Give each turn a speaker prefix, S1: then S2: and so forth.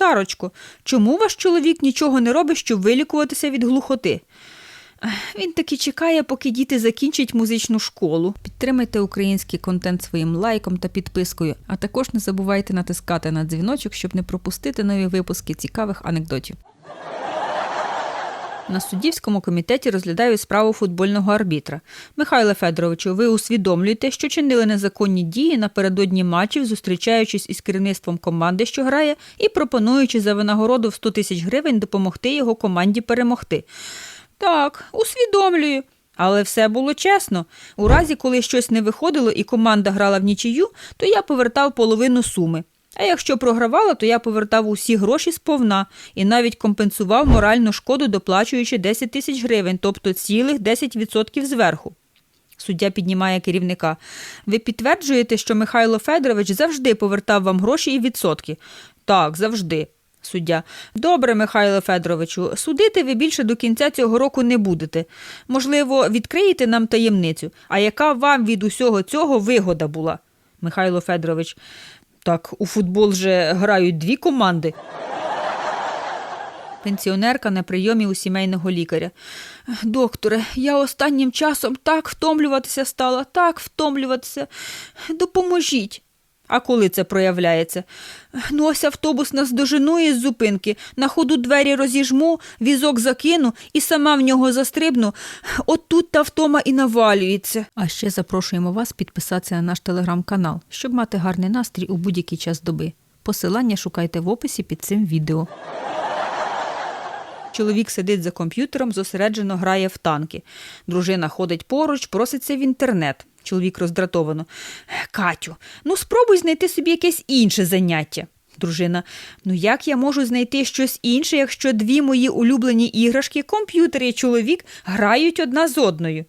S1: Сарочко, чому ваш чоловік нічого не робить, щоб вилікуватися від глухоти? Він таки чекає, поки діти закінчать музичну школу. Підтримайте український контент своїм лайком та підпискою, а також не забувайте натискати на дзвіночок, щоб не пропустити нові випуски цікавих анекдотів. На суддівському комітеті розглядають справу футбольного арбітра. Михайле Федоровичу, ви усвідомлюєте, що чинили незаконні дії напередодні матчів, зустрічаючись із керівництвом команди, що грає, і пропонуючи за винагороду в 100 тисяч гривень допомогти його команді перемогти. Так, усвідомлюю. Але все було чесно. У разі, коли щось не виходило і команда грала в нічию, то я повертав половину суми. А якщо програвала, то я повертав усі гроші сповна і навіть компенсував моральну шкоду, доплачуючи 10 тисяч гривень, тобто цілих 10% зверху. Суддя піднімає керівника. Ви підтверджуєте, що Михайло Федорович завжди повертав вам гроші і відсотки? Так, завжди. Суддя. Добре, Михайло Федоровичу, судити ви більше до кінця цього року не будете. Можливо, відкриєте нам таємницю. А яка вам від усього цього вигода була? Михайло Федорович. Так, у футбол же грають дві команди. Пенсіонерка на прийомі у сімейного лікаря. Докторе, я останнім часом так втомлюватися стала, так втомлюватися. Допоможіть. А коли це проявляється? Ну, ось автобус нас дожену з зупинки, на ходу двері розіжму, візок закину і сама в нього застрибну. От тут та втома і навалюється. А ще запрошуємо вас підписатися на наш телеграм-канал, щоб мати гарний настрій у будь-який час доби. Посилання шукайте в описі під цим відео. Чоловік сидить за комп'ютером, зосереджено грає в танки. Дружина ходить поруч, проситься в інтернет. Чоловік роздратовано. Катю, ну спробуй знайти собі якесь інше заняття. Дружина, ну як я можу знайти щось інше, якщо дві мої улюблені іграшки, комп'ютер і чоловік, грають одна з одною?